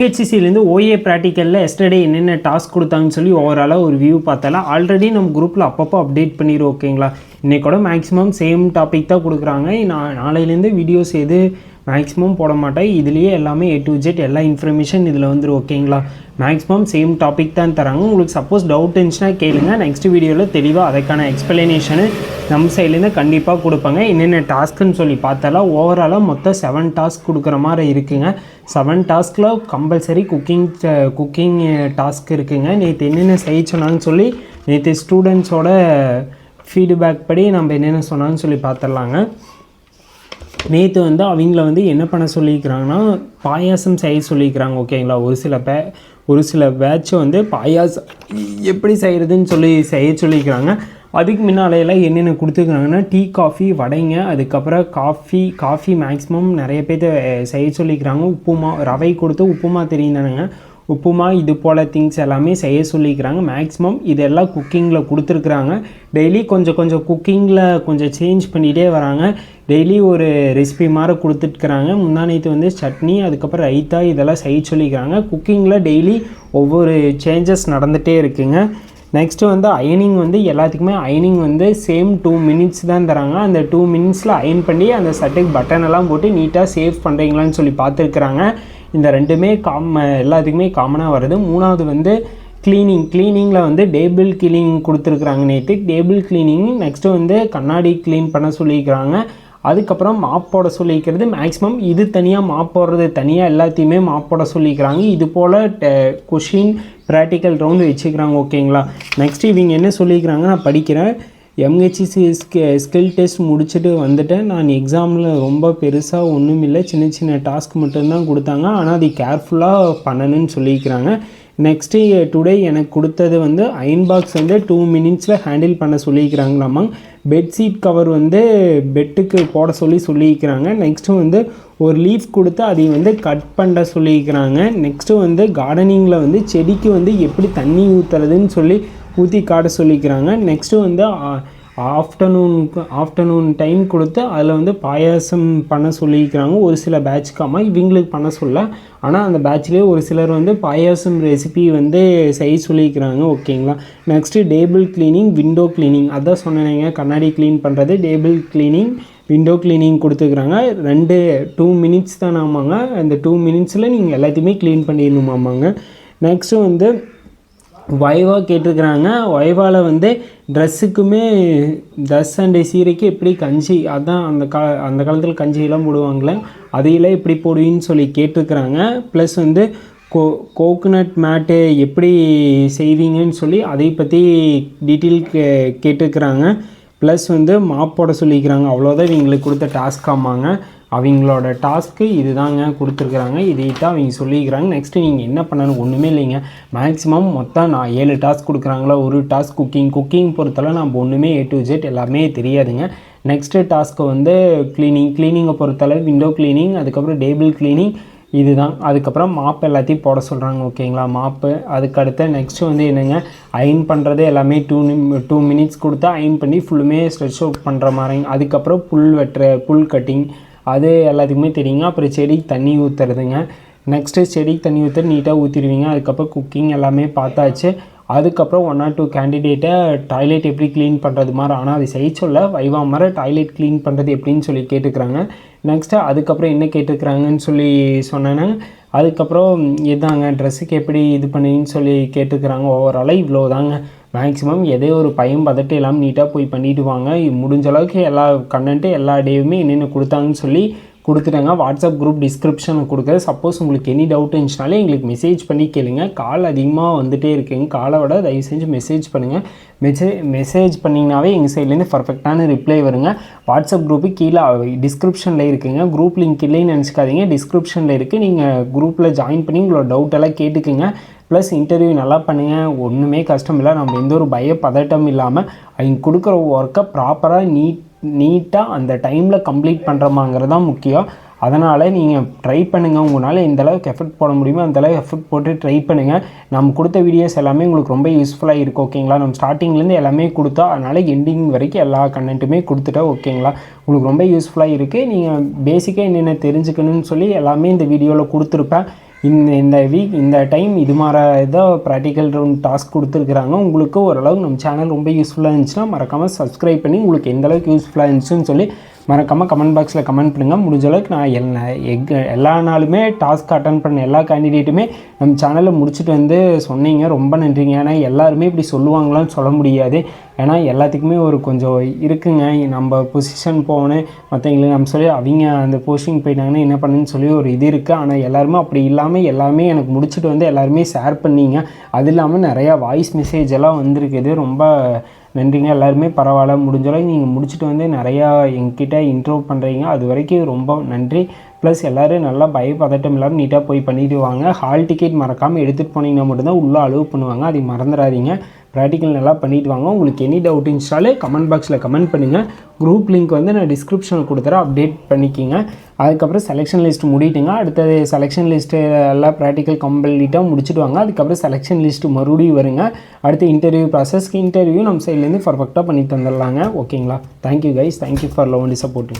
ஹெச்சிசிலேருந்து OA ப்ராக்டிக்கலில் yesterday என்னென்ன task கொடுத்தாங்கன்னு சொல்லி ஓவராலாக ஒரு வியூ பார்த்தால ஆல்ரெடி நம்ம குரூப்பில் அப்பப்போ அப்டேட் பண்ணிடுவோம் ஓகேங்களா இன்றைக்கூட மேக்ஸிமம் சேம் டாபிக் தான் கொடுக்குறாங்க. நான் நாளையிலேருந்து வீடியோஸ் எது மேக்ஸிமம் போட மாட்டேன் இதுலேயே எல்லாமே ஏ டு ஜெட் எல்லா இன்ஃபர்மேஷன் இதில் வந்துடும் ஓகேங்களா மேக்ஸிமம் சேம் டாபிக் தான் தராங்க. உங்களுக்கு சப்போஸ் டவுட் இருந்துச்சுன்னா கேளுங்க. நெக்ஸ்ட் வீடியோவில் தெளிவாக அதுக்கான எக்ஸ்பிளனேஷனு நம்ம சைட்லேருந்து கண்டிப்பாக கொடுப்பாங்க. என்னென்ன டாஸ்க்குன்னு சொல்லி பார்த்தாலும் ஓவராலாக மொத்தம் செவன் டாஸ்க் கொடுக்குற மாதிரி இருக்குங்க. செவன் டாஸ்கில் கம்பல்சரி குக்கிங் குக்கிங் டாஸ்க் இருக்குங்க. நேற்று என்னென்ன செய்ய சொன்னாங்கன்னு சொல்லி நேற்று ஸ்டூடெண்ட்ஸோட ஃபீட்பேக் படி நம்ம என்னென்ன சொன்னாங்கன்னு சொல்லி பார்த்துடலாங்க. நேற்று வந்து அவங்கள வந்து என்ன பண்ண சொல்லியிருக்கிறாங்கன்னா பாயாசம் செய்ய சொல்லியிருக்கிறாங்க ஓகேங்களா? ஒரு சில பே ஒரு சில பேட்ச் வந்து பாயாசம் எப்படி செய்கிறதுன்னு சொல்லி செய்ய சொல்லியிருக்கிறாங்க. அதுக்கு முன்னாலையெல்லாம் என்னென்ன கொடுத்துருக்குறாங்கன்னா டீ காஃபி வடைங்க அதுக்கப்புறம் காஃபி காஃபி மேக்ஸிமம் நிறைய பேர்த்த செய்ய சொல்லிக்கிறாங்க உப்புமா ரவை கொடுத்து உப்புமா தெரியும் தானேங்க உப்புமா இது போல் திங்ஸ் எல்லாமே செய்ய சொல்லிக்கிறாங்க. மேக்ஸிமம் இதெல்லாம் குக்கிங்கில் கொடுத்துருக்குறாங்க. டெய்லி கொஞ்சம் கொஞ்சம் குக்கிங்கில் கொஞ்சம் சேஞ்ச் பண்ணிகிட்டே வராங்க. டெய்லி ஒரு ரெசிபி மாதிரி கொடுத்துட்ருக்குறாங்க முந்தானத்து வந்து சட்னி அதுக்கப்புறம் ரைத்தா இதெல்லாம் செய்ய சொல்லிக்கிறாங்க. குக்கிங்கில் டெய்லி ஒவ்வொரு சேஞ்சஸ் நடந்துகிட்டே இருக்குங்க. நெக்ஸ்ட்டு வந்து அயனிங் வந்து எல்லாத்துக்குமே அயனிங் வந்து சேம் டூ மினிட்ஸ் தான் தராங்க. அந்த டூ மினிட்ஸில் அயன் பண்ணி அந்த சட்டைக்கு பட்டன் எல்லாம் போட்டு நீட்டாக சேவ் பண்ணுறீங்களான்னு சொல்லி பார்த்துருக்குறாங்க. இந்த ரெண்டுமே காம எல்லாத்துக்குமே காமனாக வருது. மூணாவது வந்து க்ளீனிங் க்ளீனிங்கில் வந்து டேபிள் க்ளீனிங் கொடுத்துருக்குறாங்க நேற்று டேபிள் க்ளீனிங் நெக்ஸ்ட்டு வந்து கண்ணாடி க்ளீன் பண்ண சொல்லியிருக்கிறாங்க. அதுக்கப்புறம் மாப் போட சொல்லிக்கிறது மேக்ஸிமம் இது தனியாக மாப் போடுறது தனியாக எல்லாத்தையுமே மாப் போட சொல்லிக்கிறாங்க இது போல் கொஷின் ப்ராக்டிக்கல் ரவுண்டு வச்சுக்கிறாங்க ஓகேங்களா நெக்ஸ்ட் இவங்க என்ன சொல்லிக்கிறாங்க நான் படிக்கிறேன். எம்ஹெச்சிசி ஸ்கில் டெஸ்ட் முடிச்சுட்டு வந்துட்டேன். நான் எக்ஸாமில் ரொம்ப பெருசாக ஒன்றும் இல்லை சின்ன சின்ன டாஸ்க் மட்டும்தான் கொடுத்தாங்க. ஆனால் அது கேர்ஃபுல்லாக பண்ணணும்னு சொல்லியிருக்கிறாங்க. நெக்ஸ்ட்டு டுடே எனக்கு கொடுத்தது வந்து அயன் பாக்ஸ் வந்து டூ மினிட்ஸில் ஹேண்டில் பண்ண சொல்லியிருக்கிறாங்களாமா பெட்ஷீட் கவர் வந்து பெட்டுக்கு போட சொல்லி சொல்லியிருக்கிறாங்க. நெக்ஸ்ட்டு வந்து ஒரு லீஃப் கொடுத்து அதை வந்து கட் பண்ண சொல்லியிருக்கிறாங்க. நெக்ஸ்ட்டு வந்து கார்டனிங்கில் வந்து செடிக்கு வந்து எப்படி தண்ணி ஊற்றுறதுன்னு சொல்லி ஊற்றி காட்ட சொல்லிக்கிறாங்க நெக்ஸ்ட்டு வந்து ஆஃப்டர்நூன் ஆஃப்டர்நூன் டைம் கொடுத்து அதில் வந்து பாயாசம் பண்ண சொல்லியிருக்கிறாங்க. ஒரு சில பேட்ச்க்காமல் இவங்களுக்கு பண்ண சொல்ல. ஆனால் அந்த பேட்ச்லேயே ஒரு சிலர் வந்து பாயாசம் ரெசிபி வந்து செய்ய சொல்லியிருக்கிறாங்க. ஓகேங்களா next table cleaning window cleaning அதான் சொன்னேங்க கண்ணாடி க்ளீன் பண்ணுறது டேபிள் க்ளீனிங் விண்டோ க்ளீனிங் கொடுத்துக்கிறாங்க. ரெண்டு டூ மினிட்ஸ் தான் ஆமாங்க அந்த டூ மினிட்ஸில் நீங்கள் எல்லாத்தையுமே க்ளீன் பண்ணிடணுமாமாங்க. நெக்ஸ்ட்டு வந்து வைவா கேட்டிருக்கிறாங்க. வைவாவில் வந்து ட்ரெஸ்ஸுக்குமே ட்ரெஸ் அண்ட் சீரைக்கு எப்படி கஞ்சி அதான் அந்த கா அந்த காலத்தில் கஞ்சியெல்லாம் போடுவாங்களே அதையெல்லாம் எப்படி போடுவீன்னு சொல்லி கேட்டிருக்கிறாங்க. ப்ளஸ் வந்து கோ கோகனட் மேட்டு எப்படி செய்வீங்கன்னு சொல்லி அதை பற்றி டீட்டெயில் கே கேட்டிருக்கிறாங்க. ப்ளஸ் வந்து மாப் போட சொல்லிக்கிறாங்க. அவ்வளோதான் இவங்களுக்கு கொடுத்த டாஸ்க் ஆமாங்க. அவங்களோட டாஸ்க்கு இது தாங்க கொடுத்துருக்குறாங்க. இதை தான் அவங்க சொல்லிக்கிறாங்க நெக்ஸ்ட்டு நீங்கள் என்ன பண்ணணும்? ஒன்றுமே இல்லைங்க. மேக்ஸிமம் மொத்தம் நான் ஏழு டாஸ்க் கொடுக்குறாங்களா? ஒரு டாஸ்க் குக்கிங் குக்கிங் பொறுத்தளவு நம்ம ஒன்றுமே ஏ டு ஜெட் எல்லாமே தெரியாதுங்க. நெக்ஸ்ட்டு டாஸ்க்கு வந்து க்ளீனிங் க்ளீனிங்கை பொறுத்தளவு விண்டோ க்ளீனிங் அதுக்கப்புறம் டேபிள் க்ளீனிங் இதுதான். அதுக்கப்புறம் மாப் எல்லாத்தையும் போட சொல்கிறாங்க ஓகேங்களா மாப்பு அதுக்கடுத்து நெக்ஸ்ட்டு வந்து என்னங்க? அயன் பண்ணுறது எல்லாமே டூ டூ மினிட்ஸ் கொடுத்தா அயன் பண்ணி ஃபுல்லுமே ஸ்ட்ரெச் அவுட் பண்ணுற மாதிரி. அதுக்கப்புறம் புல் வெட்டுற புல் கட்டிங் அது எல்லாத்துக்குமே தெரியுங்க. அப்புறம் செடிக்கு தண்ணி ஊற்றுறதுங்க நெக்ஸ்ட்டு செடிக்கு தண்ணி ஊற்ற நீட்டாக ஊற்றிடுவீங்க அதுக்கப்புறம் குக்கிங் எல்லாமே பார்த்தாச்சு. அதுக்கப்புறம் ஒன் ஆர் டூ கேண்டிடேட்டை டாய்லெட் எப்படி க்ளீன் பண்ணுறது மாதிரி ஆனால் அதை செய்ய சொல்ல வைவா மாதிரி டாய்லெட் க்ளீன் பண்ணுறது எப்படின்னு சொல்லி கேட்டுக்கிறாங்க நெக்ஸ்ட்டு அதுக்கப்புறம் என்ன கேட்டுக்கிறாங்கன்னு சொல்லி சொன்னேன்னா அதுக்கப்புறம் இதாங்க ட்ரெஸ்ஸுக்கு எப்படி இது பண்ணுவீங்கன்னு சொல்லி கேட்டுக்கிறாங்க ஓவராலாக இவ்வளோ தாங்க மேக்ஸிமம் எதே ஒரு பயம் பதட்டம் இல்லாமல் நீட்டாக போய் பண்ணிட்டு வாங்க. முடிஞ்ச அளவுக்கு எல்லா கண்டென்ட்டு எல்லா டேவுமே என்னென்ன கொடுத்தாங்கன்னு சொல்லி கொடுத்துட்டாங்க. வாட்ஸ்அப் குரூப் டிஸ்கிரிப்ஷன் கொடுக்குறது சப்போஸ் உங்களுக்கு எனி டவுட் இருந்துச்சுனாலே எங்களுக்கு மெசேஜ் பண்ணி கேளுங்க. கால் அதிகமாக வந்துகிட்டே இருக்குங்க காலை விட தயவு செஞ்சு மெசேஜ் பண்ணுங்கள் மெசேஜ் மெசேஜ் பண்ணிங்கனாவே எங்கள் சைட்லேருந்து பர்ஃபெக்டான ரிப்ளை வருங்க. வாட்ஸ்அப் குரூப்பு கீழே டிஸ்கிரிப்ஷனில் இருக்குங்க. குரூப் லிங்க் இல்லைன்னு நினச்சிக்காதீங்க. டிஸ்கிரிப்ஷனில் இருக்குது நீங்கள் குரூப்பில் ஜாயின் பண்ணி உங்களோட டவுட் எல்லாம் கேட்டுக்குங்க. ப்ளஸ் இன்டர்வியூ நல்லா பண்ணுங்கள் ஒன்றுமே கஷ்டம் இல்லை. நம்ம எந்த ஒரு பய பதட்டம் இல்லாமல் அவங்க கொடுக்குற ஒர்க்கை ப்ராப்பராக நீட் நீட்டாக அந்த டைமில் கம்ப்ளீட் பண்ணுறமாங்கிறது தான் முக்கியம். அதனால் நீங்கள் ட்ரை பண்ணுங்கள் உங்களால் எந்த அளவுக்கு எஃபர்ட் போட முடியுமோ அந்தளவுக்கு எஃபர்ட் போட்டு ட்ரை பண்ணுங்கள் நம்ம கொடுத்த வீடியோஸ் எல்லாமே உங்களுக்கு ரொம்ப யூஸ்ஃபுல்லாக இருக்கும் ஓகேங்களா நம்ம ஸ்டார்டிங்லேருந்து எல்லாமே கொடுத்தா அதனால் எண்டிங் வரைக்கும் எல்லா கண்டென்ட்டுமே கொடுத்துட்டா ஓகேங்களா உங்களுக்கு ரொம்ப யூஸ்ஃபுல்லாக இருக்குது நீங்கள் பேசிக்காக என்னென்ன தெரிஞ்சுக்கணும்னு சொல்லி எல்லாமே இந்த வீடியோவில் கொடுத்துருப்பேன். இந்த இந்த வீக் இந்த டைம் இது மாதிரி இதாக ப்ராக்டிக்கல் ரவுண்ட் டாஸ்க் கொடுத்துருக்குறாங்க. உங்களுக்கு ஓரளவுக்கு நம்ம சேனல் ரொம்ப யூஸ்ஃபுல்லாக இருந்துச்சுன்னா மறக்காமல் சப்ஸ்கிரைப் பண்ணி உங்களுக்கு எந்தளவுக்கு யூஸ்ஃபுல்லாக இருந்துச்சுன்னு சொல்லி மறக்காமல் கமெண்ட் பாக்ஸில் கமெண்ட் பண்ணுங்கள் முடிஞ்ச அளவுக்கு நான் எல்லா எக் எல்லா நாளுமே டாஸ்க் அட்டன் பண்ண எல்லா கேண்டிடேட்டுமே நம்ம சேனலில் முடிச்சுட்டு வந்து சொன்னீங்க. ரொம்ப நன்றிங்க. ஏன்னா எல்லாருமே இப்படி சொல்லுவாங்களான்னு சொல்ல முடியாது. ஏன்னா எல்லாத்துக்குமே ஒரு கொஞ்சம் இருக்குங்க. நம்ம பொசிஷன் போகணும். மற்றவங்களுக்கு நம்ம சொல்லி அவங்க அந்த போஸ்டிங் போயிட்டாங்கன்னா என்ன பண்ணுன்னு சொல்லி ஒரு இது இருக்குது ஆனால் எல்லாருமே அப்படி இல்லாமல் எல்லாமே எனக்கு முடிச்சுட்டு வந்து எல்லாருமே ஷேர் பண்ணீங்க. அது இல்லாமல் நிறையா வாய்ஸ் மெசேஜ் எல்லாம் வந்திருக்குது. ரொம்ப நன்றிங்க. எல்லாருமே பரவாயில்ல. முடிஞ்ச அளவுக்கு நீங்கள் முடிச்சுட்டு வந்து நிறையா எங்கிட்ட இன்ட்ரோவ் பண்ணுறீங்க அது வரைக்கும் ரொம்ப நன்றி. ப்ளஸ் எல்லோரும் நல்லா பயப்பதட்டம் இல்லாமல் நீட்டாக போய் பண்ணிவிடுவாங்க ஹால் டிக்கெட் மறக்காமல் எடுத்துகிட்டு போனீங்கன்னா மட்டும்தான் உள்ளே அலோவ் பண்ணுவாங்க. அதை மறந்துடாதீங்க. ப்ராக்டிக்கல் நல்லா பண்ணிட்டு வாங்க. உங்களுக்கு எனி டவுட் இருந்துச்சாலே கமெண்ட் பாக்ஸில் கமெண்ட் பண்ணுங்கள் குரூப் லிங்க் வந்து நான் டிஸ்கிரிப்ஷனில் கொடுத்துறேன். அப்டேட் பண்ணிக்கிங்க. அதுக்கப்புறம் செலெக்ஷன் லிஸ்ட் முடிட்டுங்க. அடுத்தது செலெக்ஷன் லிஸ்ட்டு எல்லாம் ப்ராக்டிக்கல் கம்ப்ளீட்டாக முடிச்சுட்டு வாங்க. அதுக்கப்புறம் செலெக்ஷன் லிஸ்ட்டு மறுபடியும் வருங்க. அடுத்து இன்டர்வியூ ப்ராசஸ்க்கு இன்டர்வியூ நம்ம சைட்லேருந்து பர்ஃபெக்டாக பண்ணி தந்துடலாங்க ஓகேங்களா thank you guys thank you for love and supporting